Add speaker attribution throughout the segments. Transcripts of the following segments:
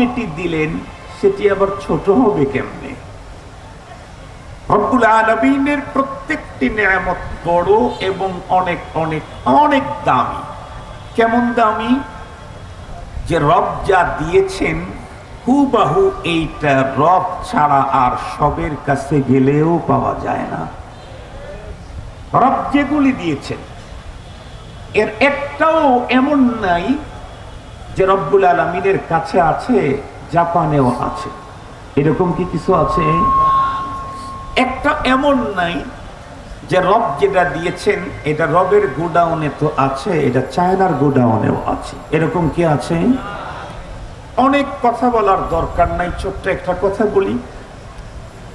Speaker 1: যেটি দিলেন, সেটি আবার ছোট হবে কেমনে? রব্বুল আলমিনের প্রত্যেকটি নিয়ামত বড় এবং অনেক অনেক অনেক দামি। কেমন দামি? যে রব যা দিয়েছেন, হুবাহু এইটা রব ছাড়া আর সবের কাছে গেলেও পাওয়া যায় না। রব যেগুলি দিয়েছেন, এর একটাও এমন নাই যে রব্বুল আলমিনের কাছে আছে, জাপানেও আছে। এরকম কি কিছু আছে? একটা এমন নাই যে রব যেটা দিয়েছেন, এটা রবের গোডাউনে তো আছে, এটা চায়নার গোডাউনেও আছে। এরকম কি আছে? অনেক কথা বলার দরকার নাই, ছোট্ট একটা কথা বলি।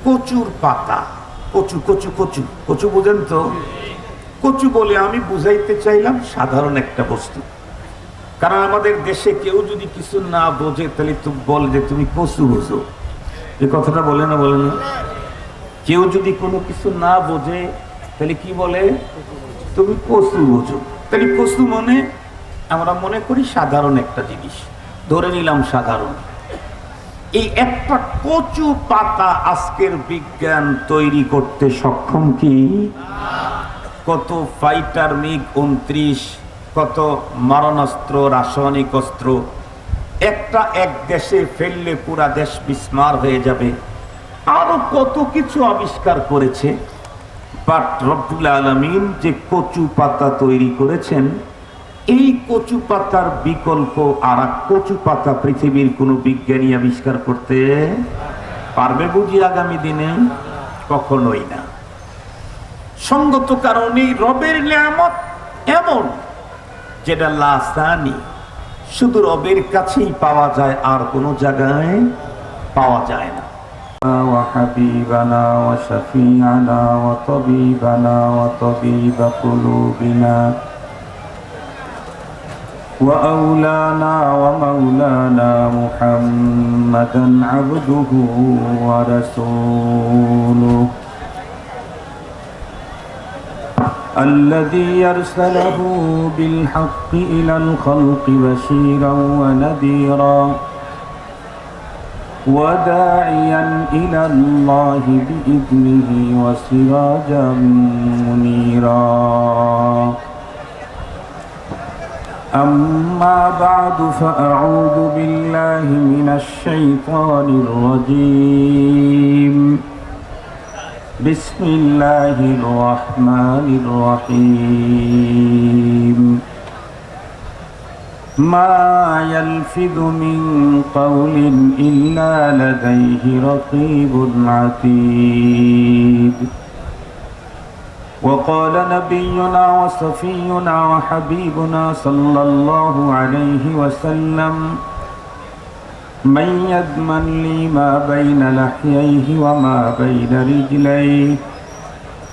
Speaker 1: কচুর পাতা। কচু কচু কচু। কচু বুঝেন তো? কচু বলে আমি বুঝাইতে চাইলাম সাধারণ একটা বস্তু। কারণ আমাদের দেশে কেউ যদি কিছু না বোঝে, তাহলে তুমি বল যে তুমি কচু বোঝো। এই কথাটা বলে না বলে না? কেউ যদি কোনো কিছু না বোঝে, তাহলে কি বলে? তুমি কচু বোঝো। তাহলে কচু মনে, আমরা মনে করি সাধারণ একটা জিনিস। ধরে নিলাম সাধারণ। এই একটা কচু পাতা আজকের বিজ্ঞান তৈরি করতে সক্ষম কি? কত ফাইটার মিগ উনত্রিশ কত মারণাস্ত্র, রাসায়নিক অস্ত্র। একটা এক দেশে ফেললে পুরা দেশ বিস্মার হয়ে যাবে। আরও কত কিছু আবিষ্কার করেছে। বাট রব্বুল আলমিন যে কচু পাতা তৈরি করেছেন, এই কচু পাতার বিকল্প আর কচু পাতা পৃথিবীর কোন বিজ্ঞানী আবিষ্কার করতে পারবে বুঝি আগামী দিনে? কখনোই না। সঙ্গত কারণে রবের নিয়ামত এমন। যেটা লাসানি শুধু রবের কাছেই পাওয়া যায় আর কোনো জায়গায় পাওয়া যায় না
Speaker 2: وحبيبنا وشفيعنا وطبيبنا وطبيب قلوبنا وأولانا ومولانا محمدا عبده ورسوله الذي يرسله بالحق إلى الخلق بشيرا ونذيرا وداعيا إلى الله بإذنه وسراجا منيرا. أما بعد فأعوذ بالله من الشيطان الرجيم. بسم الله الرحمن الرحيم. ما يلفظ من قول إلا لديه رقيب عتيد. وقال نبينا وصفينا وحبيبنا صلى الله عليه وسلم من يضمن لي ما بين لحييه وما بين رجليه.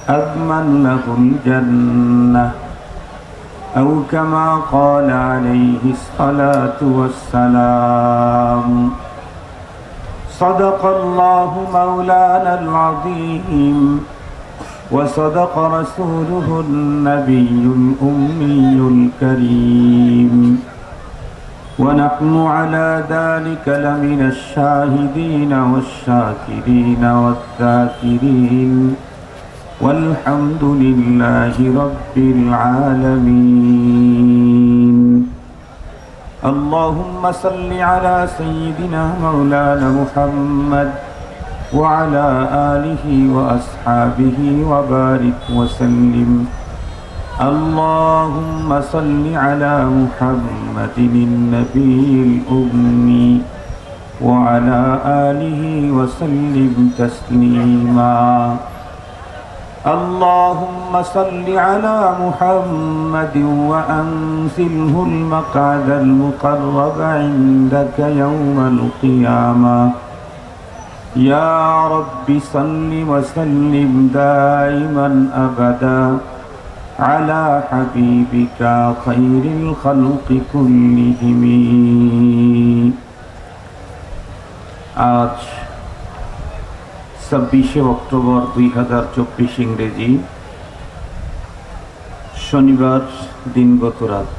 Speaker 2: أضمن له الجنة. أو كما قال عليه الصلاة والسلام. صدق الله مولانا العظيم. وصدق رسوله النبي الأمي الكريم. ونحن على ذلك لمن الشاهدين والشاكرين والذاكرين. والحمد لله رب العالمين. اللهم صل على سيدنا مولانا محمد وعلى آله وأصحابه وبارك وسلم. اللهم صل على محمد النبي الأمي وعلى آله وسلم تسليما. اللهم صل على محمد وأنزله المقعد المقرب عندك يوم القيامة. يا رب صل وسلم دائما أبدا. على حبيبك خير الخلق كلهم আজ ছাব্বিশে অক্টোবর দুই হাজার চব্বিশ ইংরেজি শনিবার দিনগত রাত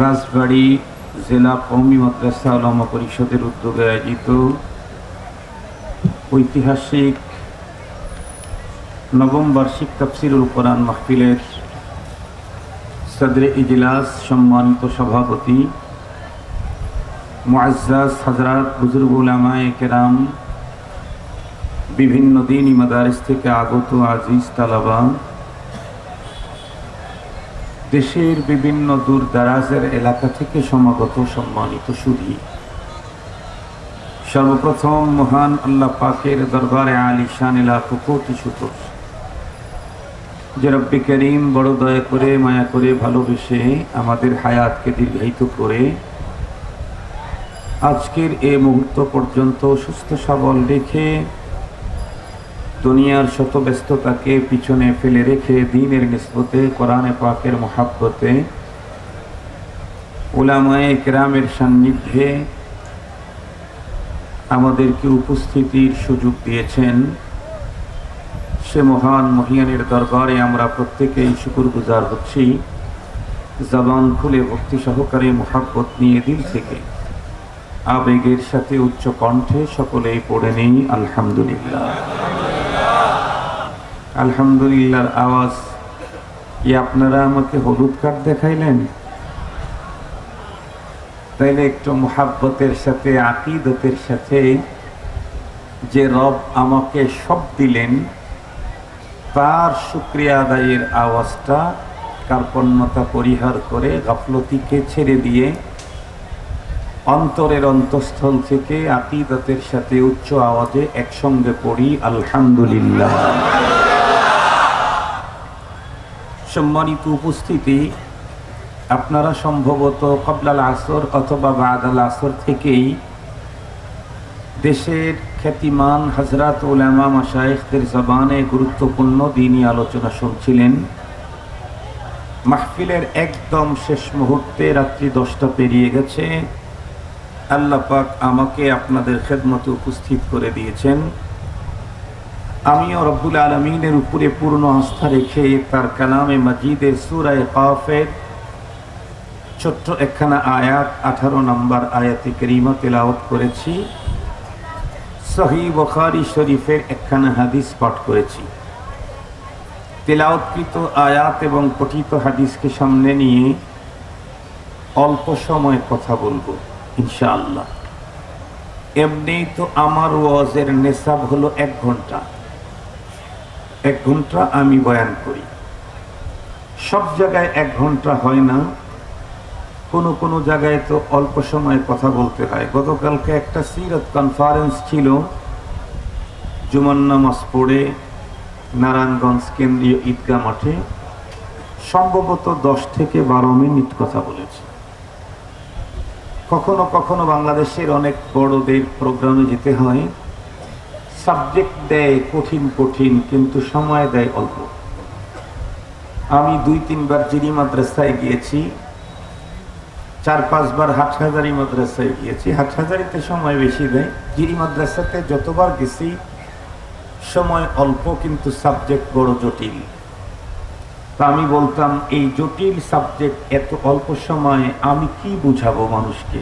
Speaker 2: রাজবাড়ি জেলা কৌমি মাদ্রাসা আলমা পরিষদের উদ্যোগে আয়োজিত ঐতিহাসিক নবম বার্ষিক তফসিরুল কোরআন মাহফিলের সদরে ইজলাস সম্মানিত সভাপতি, মুআজ্জাজ হজরত বুজুর্গুল আমায় কেরাম, বিভিন্ন দিন মাদারিস থেকে আগত আজিজ তালাবা, দেশের বিভিন্ন দূর দারাজের এলাকা থেকে সমাগত সম্মানিত সুধী। সর্বপ্রথম মহান আল্লাহ পাকের দরবারে আলী শান এলাকা কোটি সুতোষ। যে রব্বি করিম, বড় দয়া করে, মায়া করে, ভালোবেসে আমাদের হায়াতকে দীর্ঘায়িত করে আজকের এ মুহূর্ত পর্যন্ত সুস্থ সবল রেখে দুনিয়ার শত ব্যস্ততাকে পিছনে ফেলে রেখে দিনের নিসবতে কোরআনে পাকের মহাব্বতে ওলামায়ে কেরামের সান্নিধ্যে আমাদেরকে উপস্থিতির সুযোগ দিয়েছেন। সে মহান মহিয়ানের দরবারে আমরা প্রত্যেকেই শুকুর গুজার হচ্ছি। জবান খুলে ভক্তি সহকারে মহাব্বত নিয়ে দিল থেকে। আবেগের সাথে উচ্চ কণ্ঠে সকলেই পড়ে নেই, আলহামদুলিল্লাহ। আলহামদুলিল্লাহর আওয়াজ কি আপনারা আমাকে হলুদ কার্ড দেখাইলেন? তাইলে একটু মোহাব্বতের সাথে, আকিদতের সাথে যে রব আমাকে সব দিলেন তার শুক্রিয়া আদায়ের আওয়াজটা কার্পণ্যতা পরিহার করে গাফলতিকে ছেড়ে দিয়ে অন্তরের অন্তঃস্থল থেকে আকিদতের সাথে উচ্চ আওয়াজে একসঙ্গে পড়ি, আলহামদুলিল্লাহ। সম্মানিত উপস্থিতি, আপনারা সম্ভবত কবলাল আসর অথবা বাদাল আসর থেকেই দেশের খ্যাতিমান হজরত ওলামা মাসায়েখদের জবানে গুরুত্বপূর্ণ দিনই আলোচনা শুনছিলেন। মাহফিলের একদম শেষ মুহূর্তে রাত্রি দশটা পেরিয়ে গেছে। আল্লাহ পাক আমাকে আপনাদের খেদমতে উপস্থিত করে দিয়েছেন। আমিও রব্বুল আলমিনের উপরে পূর্ণ আস্থা রেখে তার কালামে মজিদের সুরায় কাফের ছোট্ট একখানা আয়াত আঠারো নম্বর আয়াতে করিমা তেলাওত করেছি। সহি বখারি শরীফের একখানা হাদিস পাঠ করেছি। তেলাওতকৃত আয়াত এবং পঠিত হাদিসকে সামনে নিয়ে অল্প সময় কথা বলব, ইনশাআল্লাহ। এমনি তো আমার ওয়াজের নেশাব হলো এক ঘণ্টা। এক ঘণ্টা আমি বয়ান করি। সব জায়গায় এক ঘণ্টা হয় না কোনো কোনো জায়গায় তো অল্প সময় কথা বলতে হয়। গতকালকে একটা সিরত কনফারেন্স ছিল জুমান নামাজ পড়ে নারায়ণগঞ্জ কেন্দ্রীয় ঈদগাহ মাঠে, সম্ভবত দশ থেকে বারো মিনিট কথা বলেছি। কখনো কখনো বাংলাদেশের অনেক বড়দের প্রোগ্রামে যেতে হয় সাবজেক্ট দেয় কঠিন কঠিন, কিন্তু সময় দেয় অল্প। আমি দুই তিনবার জিরি মাদ্রাসায় গিয়েছি চার, পাঁচবার হাটহাজারি মাদ্রাসায় গিয়েছি। হাটহাজারিতে সময় বেশি দেয়। জিরি মাদ্রাসাতে যতবার গেছি, সময় অল্প, কিন্তু সাবজেক্ট বড় জটিল। তা আমি বলতাম, এই জটিল সাবজেক্ট এত অল্প সময়ে আমি কি বুঝাবো মানুষকে?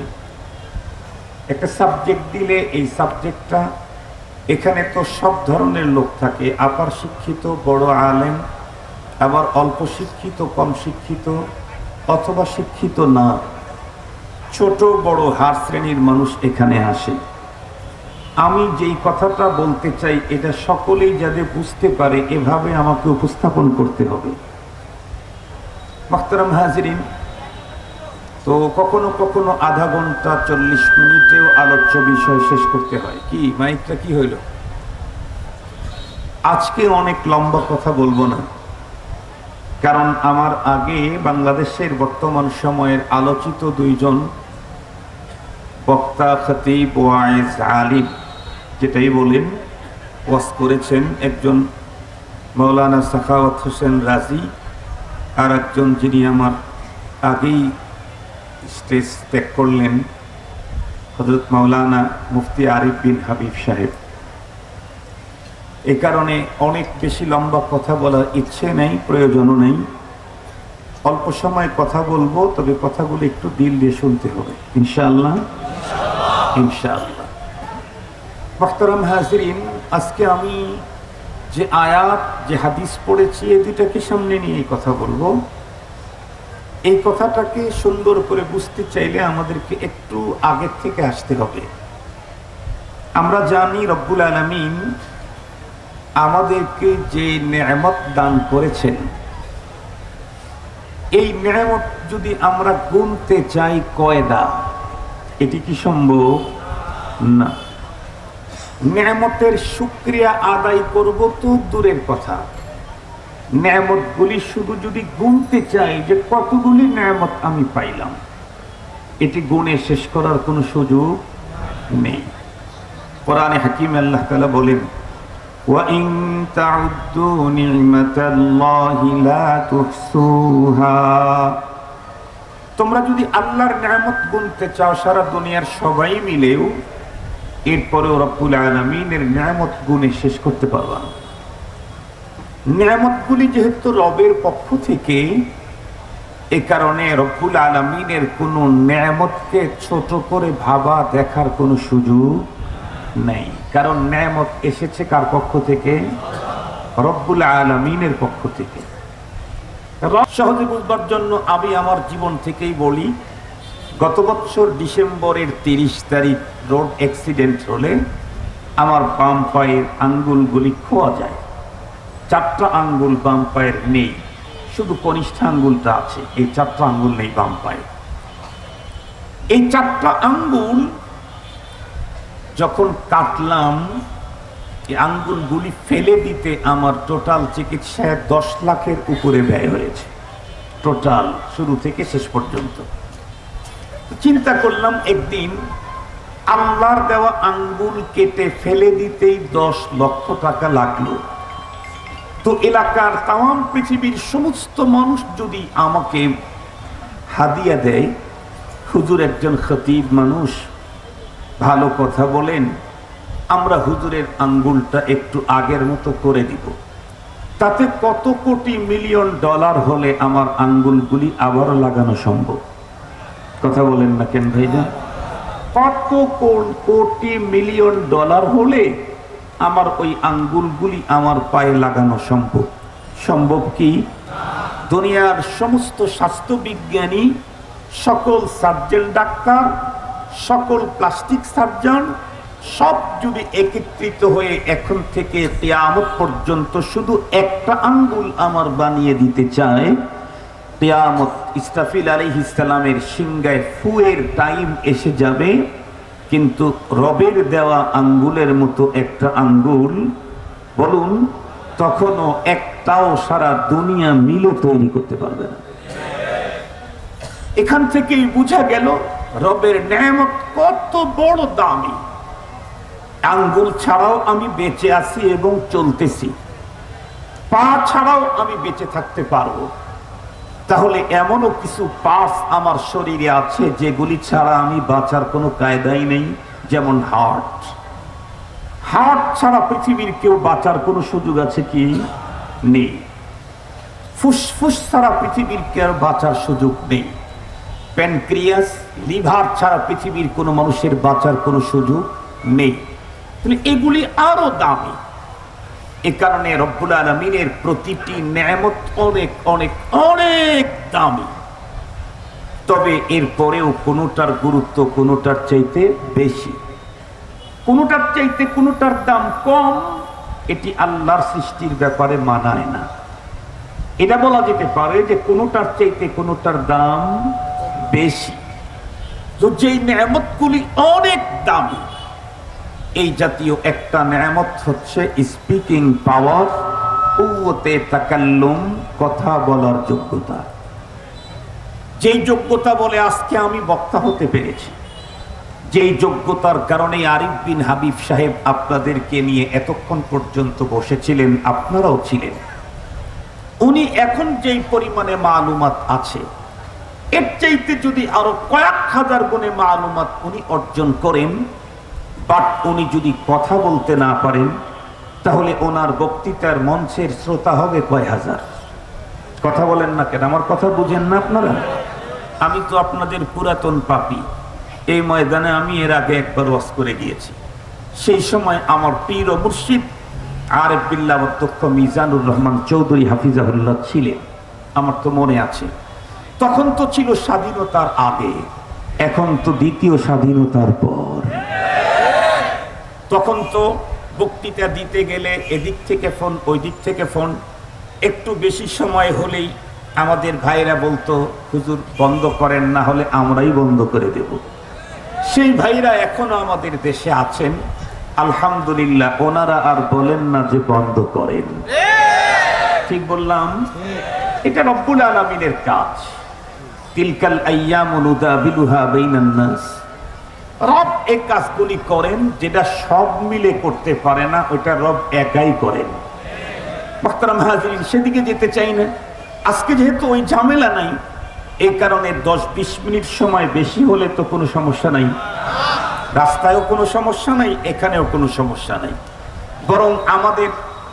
Speaker 2: একটা সাবজেক্ট দিলে এই সাবজেক্টটা এখানে তো সব ধরনের লোক থাকে। আপার শিক্ষিত, বড় আলেম, আবার অল্প শিক্ষিত, কম শিক্ষিত, অথবা শিক্ষিত না। ছোট বড় হার শ্রেণির মানুষ এখানে আসে। আমি যেই কথাটা বলতে চাই, এটা সকলেই যাতে বুঝতে পারে, এভাবে আমাকে উপস্থাপন করতে হবে। মাখতারাম হাজরিন, তো কখনো কখনো আধা ঘণ্টা চল্লিশ মিনিটেও আলোচ্য বিষয় শেষ করতে হয়। কি, মাইকটা কি হইল? আজকে অনেক লম্বা কথা বলব না। কারণ আমার আগে বাংলাদেশের বর্তমান সময়ের আলোচিত দুইজন বক্তা, খতিব, ওয়াইজ আলিম, যেটাই বলেন, ওয়াজ করেছেন একজন মৌলানা সাখাওয়াত হোসেন রাজি আর একজন যিনি আমার আগেই স্টেজ ত্যাগ করলেন হজরত মাওলানা মুফতি আরিফ বিন হাবিব সাহেব। এ কারণে অনেক বেশি লম্বা কথা বলার ইচ্ছে নেই, প্রয়োজনও নেই। অল্প সময় কথা বলব, তবে কথাগুলো একটু দিল দিয়ে শুনতে হবে। ইনশাআল্লাহ? ইনশাআল্লাহ। মোহতারাম হাজরিন, আজকে আমি যে আয়াত, যে হাদিস পড়েছি এই দুটাকে সামনে নিয়ে কথা বলব। এই কথাটাকে সুন্দর করে বুঝতে চাইলে আমাদেরকে একটু আগের থেকে আসতে হবে। আমরা জানি রব্বুল আলমিন আমাদেরকে যে নেয়ামত দান করেছেন, এই নেয়ামত যদি আমরা গুনতে চাই কয়দা, এটি কি সম্ভব? না। নেয়ামতের সুক্রিয়া আদায় করব তো দূরের কথা। নেয়ামতগুলি শুধু যদি গুনতে চাই যে কতগুলি নেয়ামত আমি পাইলাম, এটি গুণে শেষ করার কোনো সুযোগ নেই। কোরআনে হাকিম আল্লাহ তালা বলেন وَإِن تَعُدُّوا نِعْمَةَ اللَّهِ لَا تُحْصُوهَا তোমরা যদি আল্লাহর নিয়ামত গুনতে চাও সারা দুনিয়ার সবাই মিলেও এরপরেও রব্বুল আলমিনের নিয়ামত গুণে শেষ করতে পারবা না নিয়ামতগুলি যেহেতু রবের পক্ষ থেকে এ কারণে রব্বুল আলমিনের কোনো নিয়ামতকে ছোট করে ভাবা দেখার কোনো সুযোগ নেই কারণ নিয়ামত এসেছে কার পক্ষ থেকে? রব্বুল আলমিনের পক্ষ থেকে। সহজে বুঝবার জন্য আমি আমার জীবন থেকেই বলি, গত বছর ডিসেম্বরের তিরিশ তারিখ রোড অ্যাক্সিডেন্ট হলে আমার বাম পায়ের আঙ্গুলগুলি খোয়া যায়। চারটা আঙ্গুল বাম পায়ের নেই, শুধু কনিষ্ঠ আঙ্গুলটা আছে, এই চারটা আঙ্গুল নেই বাম পায়ে এই চারটা আঙ্গুল যখন কাটলাম, এই আঙ্গুলগুলি ফেলে দিতে আমার টোটাল চিকিৎসায় দশ লাখের উপরে ব্যয় হয়েছে। টোটাল শুরু থেকে শেষ পর্যন্ত। চিন্তা করলাম একদিন আল্লাহর দেওয়া আঙ্গুল কেটে ফেলে দিতেই দশ লক্ষ টাকা লাগল। তো এলাকার তাম পৃথিবীর সমস্ত মানুষ যদি আমাকে হাদিয়া দেয়, হুজুর একজন খতিব মানুষ ভালো কথা বলেন, আমরা হুজুরের আঙ্গুলটা একটু আগের মতো করে দিব। তাতে কত কোটি মিলিয়ন ডলার হলে আমার আঙ্গুলগুলি আবারও লাগানো সম্ভব? কথা বলেন না কেন ভাইজান? কত কোটি মিলিয়ন ডলার হলে আমার ওই আঙ্গুলগুলি আমার পায়ে লাগানো সম্ভব? সম্ভব কি? দুনিয়ার সমস্ত স্বাস্থ্য বিজ্ঞানী সকল সার্জন ডাক্তার সকল প্লাস্টিক সার্জন সব যদি একত্রিত হয়ে এখন থেকে তেয়ামত পর্যন্ত শুধু একটা আঙ্গুল আমার বানিয়ে দিতে চায় তেয়ামত ইস্তাফিল আলী ইসলামের সিংগায় ফুয়ের টাইম এসে যাবে, কিন্তু রবের দেওয়া আঙ্গুলের মতো একটা আঙ্গুল, বলুন, তখনও একটাও সারা দুনিয়া মিলে তৈরি করতে পারবে না। এখান থেকেই বোঝা গেল রবের ন্যামত কত বড় দামি। আঙ্গুল ছাড়াও আমি বেঁচে আছি এবং চলতেছি। পা ছাড়াও আমি বেঁচে থাকতে পারব। তাহলে এমনও কিছু পাস আমার শরীরে আছে যেগুলি ছাড়া আমি বাঁচার কোনো কায়দাই নেই, যেমন হার্ট। হার্ট ছাড়া পৃথিবীর কেউ বাঁচার কোনো সুযোগ আছে কি? নেই। ফুসফুস ছাড়া পৃথিবীর কেউ বাঁচার সুযোগ নেই। প্যানক্রিয়াস লিভার ছাড়া পৃথিবীর কোনো মানুষের বাঁচার কোনো সুযোগ নেই। তাহলে এগুলি আরও দামি। এ কারণে রব্বুল আলমিনের প্রতিটি ন্যামত অনেক অনেক অনেক দামি। তবে এরপরেও কোনোটার গুরুত্ব কোনোটার চাইতে বেশি। কোনোটার চাইতে কোনোটার দাম কম, এটি আল্লাহর সৃষ্টির ব্যাপারে মানায় না। এটা বলা যেতে পারে যে কোনোটার চাইতে কোনোটার দাম বেশি। যেই ন্যামতগুলি অনেক দামি। এই জাতীয় একটা নেয়ামত হচ্ছে স্পিকিং পাওয়ার কুওতে তাকাল্লুম, কথা বলার যোগ্যতা। যেই যোগ্যতা বলে আজকে আমি বক্তা হতে পেরেছি, যেই যোগ্যতার কারণে আরিফ বিন হাবিব সাহেব আপনাদেরকে নিয়ে এতক্ষণ পর্যন্ত বসেছিলেন, আপনারাও ছিলেন। উনি এখন যেই পরিমাণে মালুমাত আছে এর চাইতে যদি আরও কয়েক হাজার গুণে মালুমাত উনি অর্জন করেন, বাট উনি যদি কথা বলতে না পারেন, তাহলে ওনার বক্তৃতার মঞ্চের শ্রোতা হবে কয় হাজার?
Speaker 1: কথা বলেন না কেন? আমার কথা বুঝেন না আপনারা? আমি তো আপনাদের পুরাতন পাপি। এই ময়দানে আমি এর আগে একবার ওয়াজ করে গিয়েছি। সেই সময় আমার পীর ও মুর্শিদ আর বিল্লাহ অধ্যক্ষ মিজানুর রহমান চৌধুরী হাফিজাহুল্লাহ ছিলেন। আমার তো মনে আছে। তখন তো ছিল স্বাধীনতার আগে এখন তো দ্বিতীয় স্বাধীনতার পর। তখন তো বক্তৃতা দিতে গেলে এদিক থেকে ফোন ওই দিক থেকে ফোন। একটু বেশি সময় হলেই আমাদের ভাইরা বলতো হুজুর বন্ধ করেন না হলে আমরাই বন্ধ করে দেব। সেই ভাইরা এখনও আমাদের দেশে আছেন। আলহামদুলিল্লাহ ওনারা আর বলেন না যে বন্ধ করেন। ঠিক বললাম? এটা রব্বুল আলমিনের কাজ। তিলকাল রব এই কাজগুলি করেন যেটা সব মিলে করতে পারে না ওটা রব একাই করেন। মোহতারাম হাজরিন, সেদিকে যেতে চাই না। আজকে যেহেতু ওই ঝামেলা নাই এই কারণে দশ বিশ মিনিট সময় বেশি হলে তো কোনো সমস্যা নাই। রাস্তায়ও কোনো সমস্যা নাই, এখানেও কোনো সমস্যা নাই। বরং আমাদের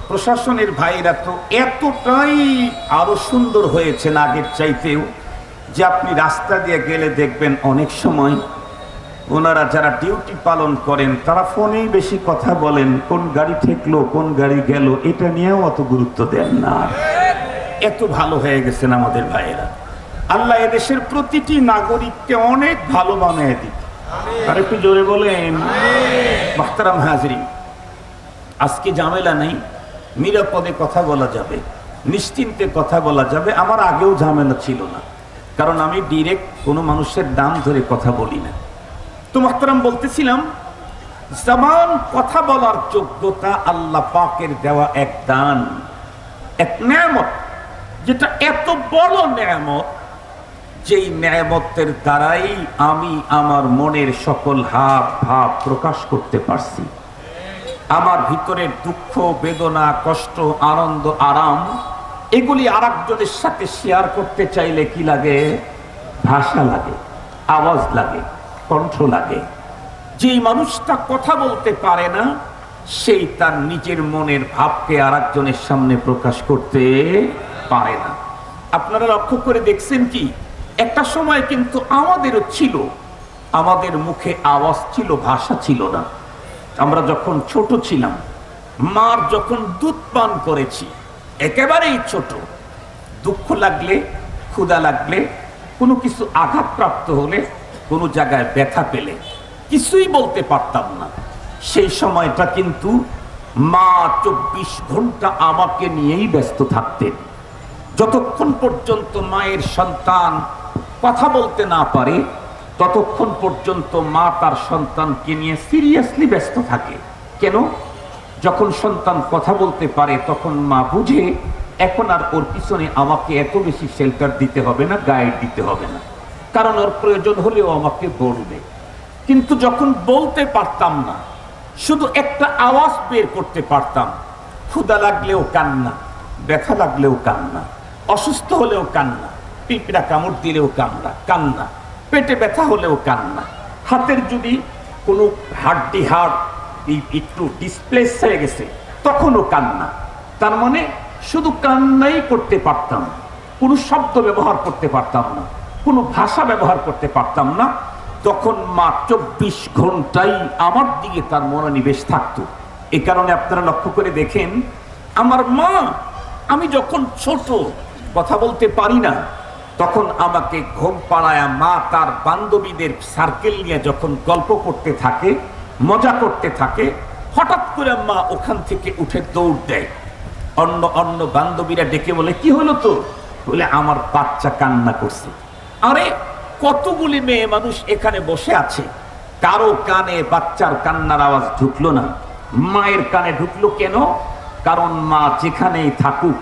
Speaker 1: প্রশাসনের ভাইরা তো এতটাই আরও সুন্দর হয়েছেন আগের চাইতেও। যে আপনি রাস্তা দিয়ে গেলে দেখবেন অনেক সময় ওনারা যারা ডিউটি পালন করেন, তারা ফোনেই বেশি কথা বলেন, কোন গাড়ি ঠেকলো, কোন গাড়ি গেল, এটা নিয়েও অত গুরুত্ব দেন না। এত ভালো হয়ে গেছেন আমাদের ভাইয়েরা। আল্লাহ এদেশের প্রতিটি নাগরিককে অনেক ভালো বানিয়ে দিত আর একটু জোরে বলেন, মাহতারাম হাজরি আজকে ঝামেলা নেই, নিরাপদে কথা বলা যাবে, নিশ্চিন্তে কথা বলা যাবে, আমার আগেও ঝামেলা ছিল না। কারণ আমি ডিরেক্ট কোনো মানুষের দাম ধরে কথা বলি না। তো মাহতারাম বলতেছিলাম, জবান কথা বলার যোগ্যতা আল্লাহ পাকের দেওয়া এক দান, এক নেয়ামত। যেটা এত বড় নেয়ামত, যেই ন্যায়মতের দ্বারাই আমি আমার মনের সকল হাব ভাব প্রকাশ করতে পারছি। আমার ভিতরের দুঃখ, বেদনা, কষ্ট, আনন্দ, আরাম এগুলি আর একজনের সাথে শেয়ার করতে চাইলে কি লাগে? ভাষা লাগে, আওয়াজ লাগে, কণ্ঠ লাগে। যেই মানুষটা কথা বলতে পারে না, সেই তার নিজের মনের ভাবকে আর একজনের সামনে প্রকাশ করতে পারে না। আপনারা লক্ষ্য করে দেখছেন কি, একটা সময় কিন্তু আমাদেরও ছিল, আমাদের মুখে আওয়াজ ছিল, ভাষা ছিল না। আমরা যখন ছোট ছিলাম, মার যখন দুধ পান করেছি একেবারেই ছোট। দুঃখ লাগলে, ক্ষুধা লাগলে, কোনো কিছু আঘাতপ্রাপ্ত হলে, কোনো জায়গায় ব্যথা পেলে কিছুই বলতে পারতাম না। সেই সময়টা কিন্তু মা চব্বিশ ঘণ্টা আমাকে নিয়েই ব্যস্ত থাকতেন। যতক্ষণ পর্যন্ত মায়ের সন্তান কথা বলতে না পারে, ততক্ষণ পর্যন্ত মা তার সন্তানকে নিয়ে সিরিয়াসলি ব্যস্ত থাকে। কেন? যখন সন্তান কথা বলতে পারে, তখন মা বুঝে, এখন আর ওর পিছনে আমাকে এত বেশি শেল্টার দিতে হবে না গাইড দিতে হবে না। কারণ ওর প্রয়োজন হলেও আমাকে বলবে কিন্তু যখন বলতে পারতাম না, শুধু একটা আওয়াজ বের করতে পারতাম ক্ষুদা লাগলেও কান্না, ব্যথা লাগলেও কান্না, অসুস্থ হলেও কান্না, পিঁপড়া কামড় দিলেও কান্না কান্না, পেটে ব্যথা হলেও কান্না, হাতের যদি কোনো হাড্ডি হাড় একটু ডিসপ্লেস হয়ে গেছে। তখনও কান্না। তার মানে শুধু কান্নাই করতে পারতাম কোনো শব্দ ব্যবহার করতে পারতাম না। কোনো ভাষা ব্যবহার করতে পারতাম না। তখন মা চব্বিশ ঘন্টাই আমার দিকে তার মনোনিবেশ থাকতো। এ কারণে আপনারা লক্ষ্য করে দেখেন, আমার মা, আমি যখন ছোট, কথা বলতে পারি না, তখন আমাকে ঘুম পাড়ায় মা তার বান্ধবীদের সার্কেল নিয়ে যখন গল্প করতে থাকে মজা করতে থাকে, হঠাৎ করে মা ওখান থেকে উঠে দৌড় দেয়। অন্য অন্য বান্ধবীরা ডেকে বলে, কি হলো তো? বলে, আমার বাচ্চা কান্না করছে। আরে, কতগুলি মেয়ে মানুষ এখানে বসে আছে। কারও কানে বাচ্চার কান্নার আওয়াজ ঢুকলো না। মায়ের কানে ঢুকলো কেন? কারণ মা যেখানেই থাকুক,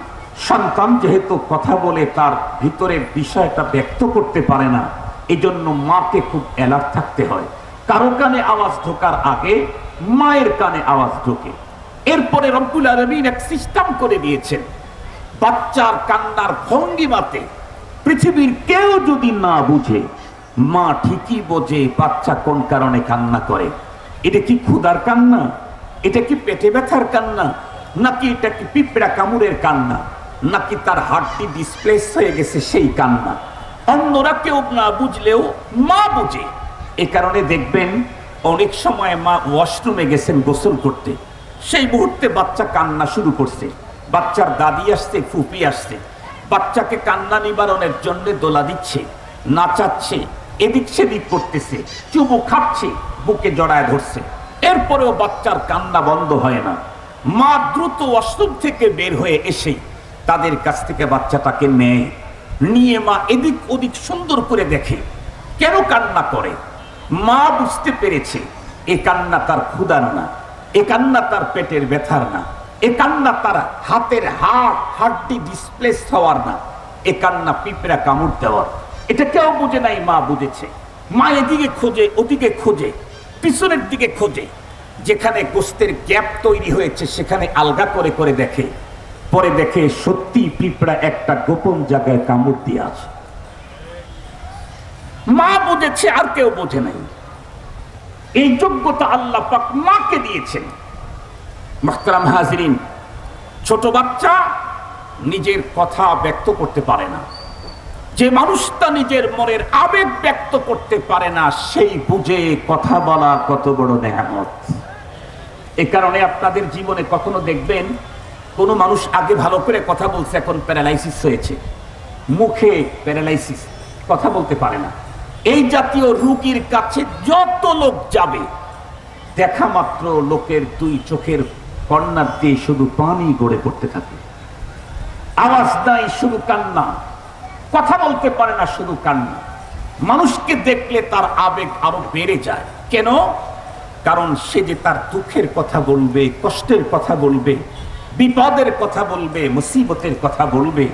Speaker 1: সন্তান যেহেতু কথা বলে, তার ভিতরের বিষয়টা ব্যক্ত করতে পারে না। এজন্য মাকে খুব অ্যালার্ট থাকতে হয়। কারও কানে আওয়াজ ঢোকার আগে মায়ের কানে আওয়াজ ঢোকে। এরপরে রব্বুল আলমিন এক সিস্টেম করে দিয়েছেন। বাচ্চার কান্নার ভঙ্গিমাতে পৃথিবীর কেউ যদি না বুঝে, মা ঠিকই বোঝে বাচ্চা কোন কারণে কান্না করে। এটা কি ক্ষুধার কান্না? এটা কি পেটে ব্যথার কান্না? নাকি এটা কি পিঁপড়া কামড়ের কান্না? নাকি তার হার্টটি ডিসপ্লেস হয়ে গেছে সেই কান্না? অন্যরা কেউ না বুঝলেও মা বুঝে। এ কারণে দেখবেন অনেক সময় মা ওয়াশরুমে গেছেন গোসল করতে। সেই মুহূর্তে বাচ্চা কান্না শুরু করছে। বাচ্চার দাদি আসছে, ফুপি আসছে। বাচ্চাকে কান্না নিবারণের জন্য দোলা দিচ্ছে, নাচাচ্ছে, এদিক সেদিক করতেছে চুবু খাচ্ছে, বুকে জড়ায় ধরছে। এরপরেও বাচ্চার কান্না বন্ধ হয় না। মা দ্রুত ওয়াশরুম থেকে বের হয়ে এসে তাদের কাছ থেকে বাচ্চাটাকে নেয়। নিয়ে মা এদিক ওদিক সুন্দর করে দেখে, কেন কান্না করে? মা বুঝতে পেরেছে, এ কান্না তার ক্ষুদার না, এ কান্না তার পেটের ব্যথার না, এ কান্না তার হাতের হাত হাড্ডি ডিসপ্লেস হওয়ার না, এ কান্না পিঁপড়া কামড় দেওয়ার। এটা কেউ বুঝে নাই, মা বুঝেছে। মা এদিকে খোঁজে, ওদিকে খোঁজে, পিছনের দিকে খোঁজে। যেখানে গোস্তের গ্যাপ তৈরি হয়েছে, সেখানে আলগা করে করে দেখে। পরে দেখে সত্যি পিঁপড়া একটা গোপন জায়গায় কামড় দিয়ে আছে। মা বুঝেছে আর কেউ বোঝে নাই। এই যোগ্যতা আল্লাহ পাক মাকে দিয়েছেন। মাহতারাম হাজরিন, ছোট বাচ্চা নিজের কথা ব্যক্ত করতে পারে না। যে মানুষটা নিজের মনের আবেগ ব্যক্ত করতে পারে না, সেই বুঝে কথা বলা কত বড় নেহামত এ কারণে আপনাদের জীবনে কখনো দেখবেন, কোনো মানুষ আগে ভালো করে কথা বলছে, এখন প্যারালাইসিস হয়েছে। মুখে প্যারালাইসিস, কথা বলতে পারে না। এই জাতীয় রুগীর কাছে যত লোক যাবে, দেখা মাত্র লোকের দুই চোখের কর্নার দিয়ে শুধু পানি গড়ে পড়তে থাকে। আওয়াজ নাই, শুধু কান্না। কথা বলতে পারে না, শুধু কান্না। মানুষকে দেখলে তার আবেগ আরও বেড়ে যায়। কেন? কারণ সে যে তার দুঃখের কথা বলবে, কষ্টের কথা বলবে, বিপদের কথা বলবে, মুসিবতের কথা বলবে,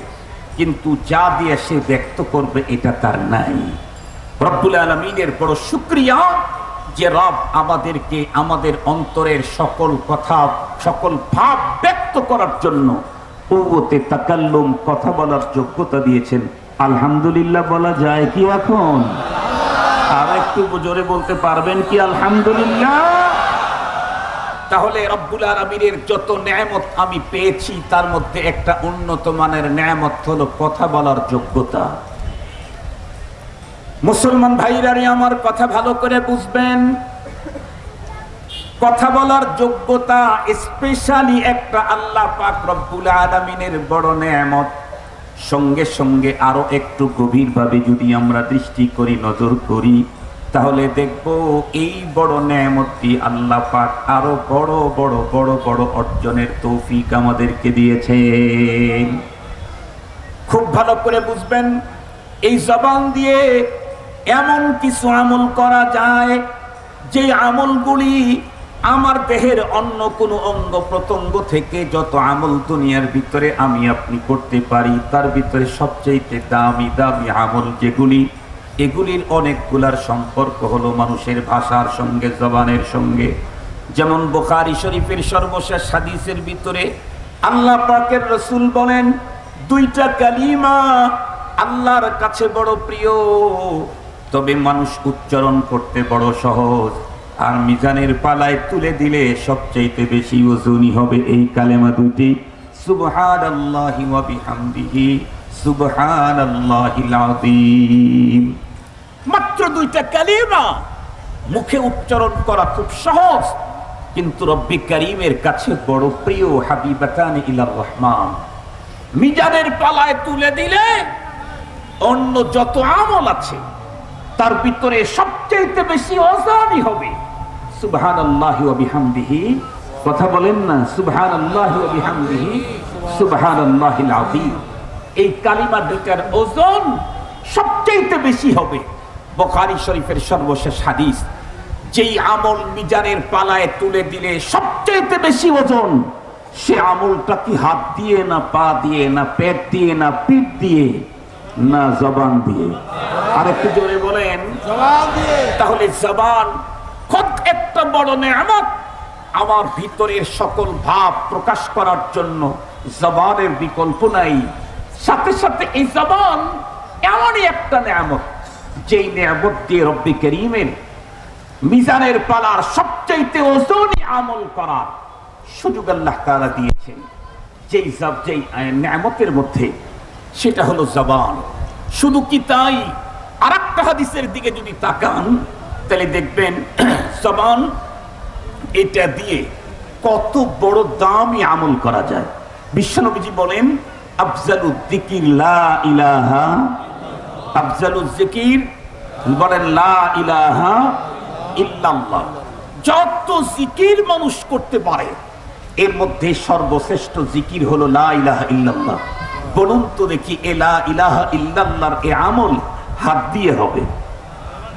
Speaker 1: কিন্তু যা দিয়ে সে ব্যক্ত করবে, এটা তার নাই। রব্বুল আলমিনের বড় শুক্রিয়া যে রব আমাদেরকে আমাদের অন্তরের সকল কথা, সকল ভাব ব্যক্ত করার জন্য কৌতে তাকাল্লুম, কথা বলার যোগ্যতা দিয়েছেন। আলহামদুলিল্লাহ বলা যায় কি এখন? আর একটু জোরে বলতে পারবেন কি আলহামদুলিল্লাহ? তাহলে রব্বুল আলমিনের যত ন্যায়ামত আমি পেয়েছি, তার মধ্যে একটা উন্নত মানের ন্যায়ামত হলো কথা বলার যোগ্যতা। মুসলমান ভাইরারে আমার কথা ভালো করে বুঝবেন। কথা বলার যোগ্যতা স্পেশালি একটা আল্লাহ পাক রব্বুল আলমিনের বড় নেয়ামত। সঙ্গে সঙ্গে আরও একটু গভীরভাবে যদি আমরা দৃষ্টি করি, নজর করি, তাহলে দেখব এই বড় নেয়ামতটি আল্লাহ পাক আরও বড় বড় বড় বড় অর্জনের তৌফিক আমাদেরকে দিয়েছে। খুব ভালো করে বুঝবেন। এই জবান দিয়ে এমন কিছু আমল করা যায় যে আমলগুলি আমার দেহের অন্য কোনো অঙ্গ প্রত্যঙ্গ থেকে যত আমল দুনিয়ার ভিতরে আমি আপনি করতে পারি, তার ভিতরে সবচেয়ে দামি দামি আমল যেগুলি, এগুলির অনেকগুলার সম্পর্ক হলো মানুষের ভাষার সঙ্গে, জবানের সঙ্গে। যেমন বোখারি শরীফের সর্বশেষ হাদিসের ভিতরে আল্লাহ পাকের রসুল বলেন, দুইটা কালিমা আল্লাহর কাছে বড় প্রিয়। তবে মানুষ উচ্চারণ করতে বড় সহজ। আর মিজানের পালায় তুলে দিলে সবচাইতে বেশি ওজনই হবে এই কালেমা দুটি সুবহান আল্লাহি ওয়া বিহামদিহি সুবহান মাত্র দুইটা কালিমা। মুখে উচ্চারণ করা খুব সহজ, কিন্তু রব্বি করিমের কাছে বড় প্রিয় হাবিবাতান ইলার রহমান। মিজানের পালায় তুলে দিলে অন্য যত আমল আছে তার ভিতরে সবচেয়ে বেশি অজানি হবে। সুবহান কথা বলেন না সুবহান সুবহান এই কালিমা ওজন সবচেয়ে বেশি হবে। বুখারী শরীফের সর্বশেষ হাদিস, যেই আমল মিজানের পালায় তুলে দিলে সবচেয়ে বেশি ওজন, সে আমলটা কি হাত দিয়ে না পা দিয়ে, না পেট দিয়ে, না পিঠ দিয়ে, না জবান দিয়ে? আর একটু জোরে বলেন। তাহলে জবান একটা বড় নেয়ামত। আমার ভিতরের সকল ভাব প্রকাশ করার জন্য জবানের বিকল্প নাই। সাথে সাথে এই জবান এমনই একটা নেয়ামত, যেই নেয়ামত দিয়ে রব্বি করিমের মিজানের পালার সবচাইতে ওজনই আমল করার সুযোগ আল্লাহ তারা দিয়েছেন। যেই যেই নিয়ামতের মধ্যে, সেটা হলো জবান। শুধু কি তাই? আর একটা হাদিসের দিকে যদি তাকান, তাহলে দেখবেন জবান এটা দিয়ে কত বড় দামি আমল করা যায়। বিশ্বনবীজি বলেন, আফজালু দিকির লা ইলাহা আফজালু জিকির বলেন, লা ইলাহা ইল্লাল্লাহ। যত জিকির মানুষ করতে পারে, এর মধ্যে সর্বশ্রেষ্ঠ জিকির হলো লা ইলাহা ইল্লাল্লাহ। বলুন তো দেখি, এ লা ইলাহা ইল্লাল্লাহর এ আমল হাত দিয়ে হবে,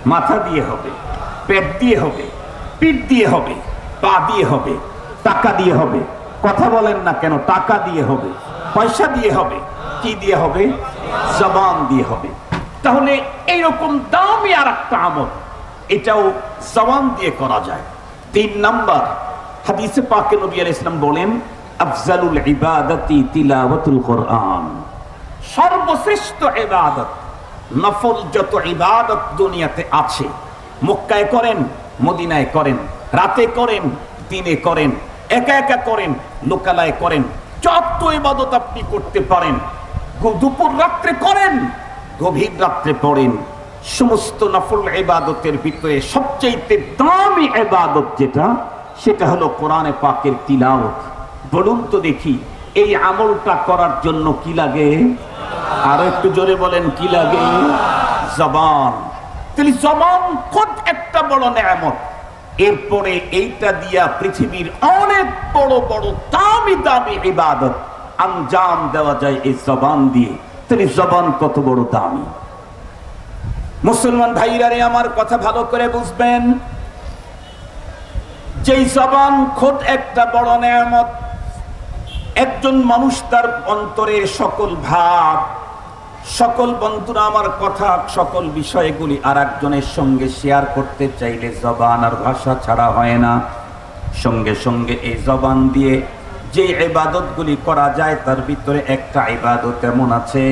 Speaker 1: মাথা দিয়ে হবে, পেট দিয়ে হবে, পিঠ দিয়ে হবে, পা দিয়ে হবে, টাকা দিয়ে হবে। কথা বলেন না কেন, টাকা দিয়ে হবে, পয়সা দিয়ে হবে, কি দিয়ে হবে? জবান দিয়ে হবে। তাহলে এইরকম দামি আর একটা আমল, এটাও জবান দিয়ে করা যায়। তিন নাম্বার, হাদিসে পাকে নবী আলাইহিস সালাম বলেন, আফজালুল ইবাদাতি তিলাওয়াতুল কোরআন। সর্বশ্রেষ্ঠ ইবাদত নফল যত ইবাদত দুনিয়াতে আছে। মক্কায় করেন, মদিনায় করেন, রাতে করেন, দিনে করেন, একা একা করেন, লোকালয়ে করেন, যত ইবাদত আপনি করতে পারেন দুপুর রাত্রে করেন, গভীর রাত্রে পড়েন। সমস্ত নফল ইবাদতের ভিতরে সবচেয়ে দামি এবাদত যেটা, সেটা হলো কোরআনে পাকের তিলাওয়াত। বলুন তো দেখি, এই আমলটা করার জন্য কি লাগে? আরও একটু জোরে বলেন, কি লাগে? জবান। তাহলে জবান খুব একটা বড় নেয়ামত। এরপরে এইটা দিয়া পৃথিবীর অনেক বড় বড় দামি দামি ইবাদত আঞ্জাম দেওয়া যায় এই জবান দিয়ে। তাহলে জবান কত বড় দামি? মুসলমান ভাইরা রে, আমার কথা ভালো করে বুঝবেন। যেই জবান খোদ একটা বড় নেয়ামত, একজন মানুষ তার অন্তরের সকল ভাব সকল বন্ধুরা আমার কথা, সকল বিষয়গুলি আর একজনের সঙ্গে শেয়ার করতে চাইলে জবান আর ভাষা ছাড়া হয় না। সঙ্গে সঙ্গে এই জবান দিয়ে যে ইবাদতগুলি করা যায়, তার ভিতরে একটা ইবাদত এমন আছে,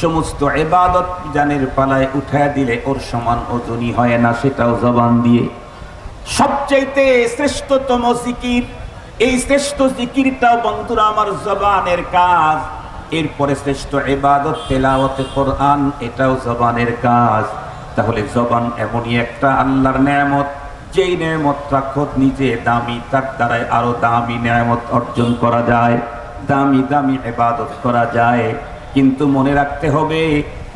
Speaker 1: সমস্ত এবাদত জানের পালায় উঠায় দিলে ওর সমান ওজনই হয় না, সেটাও জবান দিয়ে। সবচাইতে শ্রেষ্ঠতম জিকির, এই শ্রেষ্ঠ জিকিরটাও বন্ধুরা আমার জবানের কাজ। এরপরে শ্রেষ্ঠ ইবাদত, তেলাওয়াতে কোরআন, এটাও জবানের কাজ। তাহলে জবান এমনই একটা আল্লাহর নেয়ামত, যেই নেয়ামতটা খোদ নিজে দামি, তার দ্বারাই আরও দামি নেয়ামত অর্জন করা যায়, দামি দামি এবাদত করা যায়। কিন্তু মনে রাখতে হবে,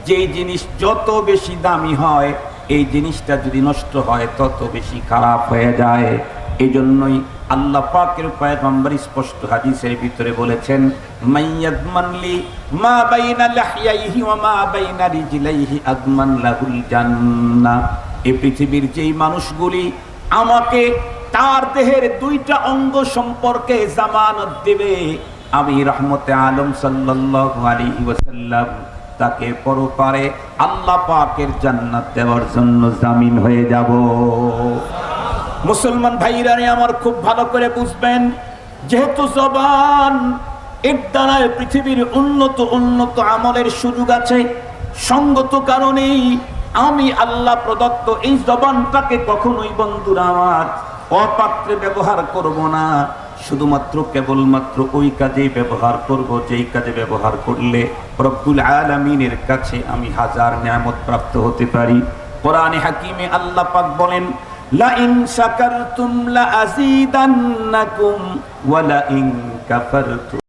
Speaker 1: যেই জিনিস যত বেশি দামি হয়, এই জিনিসটা যদি নষ্ট হয়, তত বেশি খারাপ হয়ে যায়। এই জন্যই আল্লাহ পাকের পয়গম্বর স্পষ্ট হাদিসের ভিতরে বলেছেন এই পৃথিবীর যেই মানুষগুলি আমাকে তার দেহের দুইটা অঙ্গ সম্পর্কে জামানত দেবে, আমি রহমতে আলম সাল্লাল্লাহু আলাইহি ওয়াসাল্লাম তাকে পরপারে আল্লাহ পাকের জান্নাত দেওয়ার জন্য জামিন হয়ে যাব। মুসলমান ভাইরা আমার খুব ভালো করে বুঝবেন, যেহেতু জবান এর দ্বারায় পৃথিবীর উন্নত উন্নত আমলের সুযোগ আছে। সঙ্গত কারণেই আমি আল্লাহ প্রদত্ত এই জবানটাকে কখনোই বন্ধুরা আমার অপাত্রে ব্যবহার করব না। শুধুমাত্র কেবলমাত্র ওই কাজেই ব্যবহার করব, যেই কাজে ব্যবহার করলে রব্বুল আলমিনের কাছে আমি হাজার নিয়ামত প্রাপ্ত হতে পারি। কোরআনে হাকিমে আল্লাহ পাক বলেন La in syakartum la azidannakum wa la in kafartum.